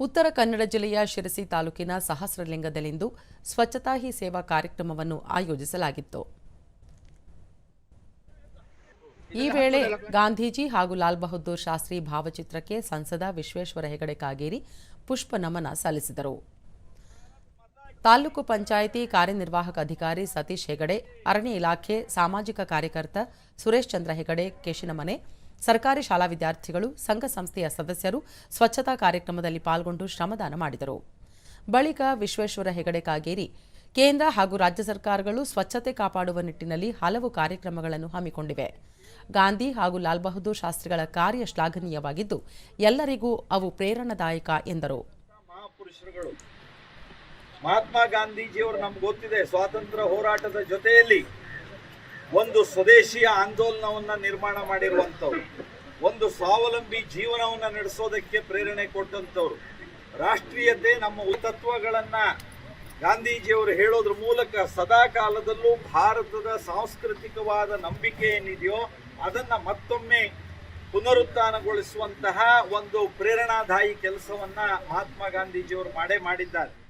ಉತ್ತರ ಕನ್ನಡ ಜಿಲ್ಲೆಯ ಶಿರಸಿ ತಾಲೂಕಿನ ಸಹಸ್ರಲಿಂಗದಲ್ಲಿಂದು ಸ್ವಚ್ಛತಾ ಹಿ ಸೇವಾ ಕಾರ್ಯಕ್ರಮವನ್ನು ಆಯೋಜಿಸಲಾಗಿತ್ತು. ಈ ವೇಳೆ ಗಾಂಧೀಜಿ ಹಾಗೂ ಲಾಲ್ ಬಹದ್ದೂರ್ ಶಾಸ್ತ್ರಿ ಭಾವಚಿತ್ರಕ್ಕೆ ಸಂಸದ ವಿಶ್ವೇಶ್ವರ ಹೆಗಡೆ ಕಾಗೇರಿ ಪುಷ್ಪ ನಮನ ಸಲ್ಲಿಸಿದರು. ತಾಲೂಕು ಪಂಚಾಯಿತಿ ಕಾರ್ಯನಿರ್ವಾಹಕ ಅಧಿಕಾರಿ ಸತೀಶ್ ಹೆಗಡೆ ಅರಣ್ಯ ಇಲಾಖೆ ಸಾಮಾಜಿಕ ಕಾರ್ಯಕರ್ತ ಸುರೇಶ್ ಚಂದ್ರ ಹೆಗಡೆ ಕೇಶಿನಮನೆ ಸರ್ಕಾರಿ ಶಾಲಾ ವಿದ್ಯಾರ್ಥಿಗಳು, ಸಂಘ ಸಂಸ್ಥೆಯ ಸದಸ್ಯರು ಸ್ವಚ್ಛತಾ ಕಾರ್ಯಕ್ರಮದಲ್ಲಿ ಪಾಲ್ಗೊಂಡು ಶ್ರಮದಾನ ಮಾಡಿದರು. ಬಳಿಕ ವಿಶ್ವೇಶ್ವರ ಹೆಗಡೆ ಕಾಗೇರಿ, ಕೇಂದ್ರ ಹಾಗೂ ರಾಜ್ಯ ಸರ್ಕಾರಗಳು ಸ್ವಚ್ಛತೆ ಕಾಪಾಡುವ ನಿಟ್ಟಿನಲ್ಲಿ ಹಲವು ಕಾರ್ಯಕ್ರಮಗಳನ್ನು ಹಮ್ಮಿಕೊಂಡಿವೆ. ಗಾಂಧಿ ಹಾಗೂ ಲಾಲ್ ಬಹದ್ದೂರ್ ಶಾಸ್ತ್ರಿಗಳ ಕಾರ್ಯ ಶ್ಲಾಘನೀಯವಾಗಿದ್ದು, ಎಲ್ಲರಿಗೂ ಅವು ಪ್ರೇರಣಾದಾಯಕ ಎಂದರು. ಮಹಾತ್ಮ ಗಾಂಧೀಜಿಯವರು ನಮ್ಗೆ ಗೊತ್ತಿದೆ, ಸ್ವಾತಂತ್ರ್ಯ ಹೋರಾಟದ ಜೊತೆಯಲ್ಲಿ ಒಂದು ಸ್ವದೇಶಿಯ ಆಂದೋಲನವನ್ನ ನಿರ್ಮಾಣ ಮಾಡಿರುವಂಥವ್ರು, ಒಂದು ಸ್ವಾವಲಂಬಿ ಜೀವನವನ್ನ ನಡೆಸೋದಕ್ಕೆ ಪ್ರೇರಣೆ ಕೊಟ್ಟಂಥವ್ರು. ರಾಷ್ಟ್ರೀಯತೆ ನಮ್ಮ ತತ್ವಗಳನ್ನು ಗಾಂಧೀಜಿಯವರು ಹೇಳೋದ್ರ ಮೂಲಕ ಸದಾ ಕಾಲದಲ್ಲೂ ಭಾರತದ ಸಾಂಸ್ಕೃತಿಕವಾದ ನಂಬಿಕೆ ಏನಿದೆಯೋ ಅದನ್ನ ಮತ್ತೊಮ್ಮೆ ಪುನರುತ್ಥಾನಗೊಳಿಸುವಂತಹ ಒಂದು ಪ್ರೇರಣಾದಾಯಿ ಕೆಲಸವನ್ನ ಮಹಾತ್ಮ ಗಾಂಧೀಜಿಯವರು ಮಾಡೇ ಮಾಡಿದ್ದಾರೆ.